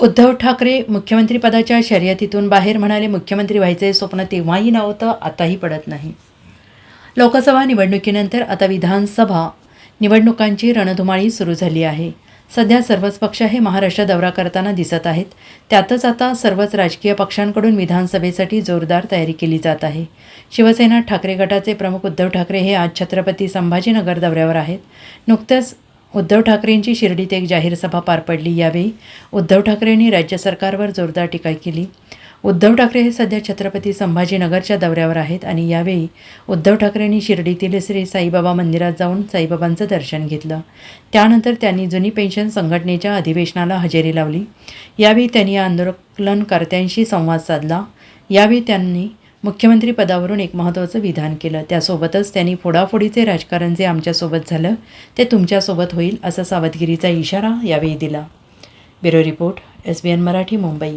उद्धव ठाकरे मुख्यमंत्रीपदाच्या शर्यतीतून बाहेर म्हणाले मुख्यमंत्री व्हायचे स्वप्न तेव्हाही नव्हतं आताही पडत नाही. लोकसभा निवडणुकीनंतर आता विधानसभा निवडणुकांची रणधुमाळी सुरू झाली आहे. सध्या सर्वच पक्ष हे महाराष्ट्र दौरा करताना दिसत आहेत. त्यातच आता सर्वच राजकीय पक्षांकडून विधानसभेसाठी जोरदार तयारी केली जात आहे. शिवसेना ठाकरे गटाचे प्रमुख उद्धव ठाकरे हे आज छत्रपती संभाजीनगर दौऱ्यावर आहेत. नुकत्याच उद्धव ठाकरेंची शिर्डीत एक जाहीर सभा पार पडली. यावेळी उद्धव ठाकरेंनी राज्य सरकारवर जोरदार टीका केली. उद्धव ठाकरे हे सध्या छत्रपती संभाजीनगरच्या दौऱ्यावर आहेत आणि यावेळी उद्धव ठाकरेंनी शिर्डीतील श्री साईबाबा मंदिरात जाऊन साईबाबांचं दर्शन घेतलं. त्यानंतर त्यांनी जुनी पेन्शन संघटनेच्या अधिवेशनाला हजेरी लावली. यावेळी त्यांनी आंदोलनकर्त्यांशी संवाद साधला. यावेळी त्यांनी मुख्यमंत्री पदावरून एक महत्त्वाचं विधान केलं. त्यासोबतच त्यांनी फोडाफोडीचे राजकारण जे आमच्यासोबत झालं ते तुमच्यासोबत होईल असा सावधगिरीचा इशारा यावेळी दिला. Bureau report S B N Marathi Mumbai.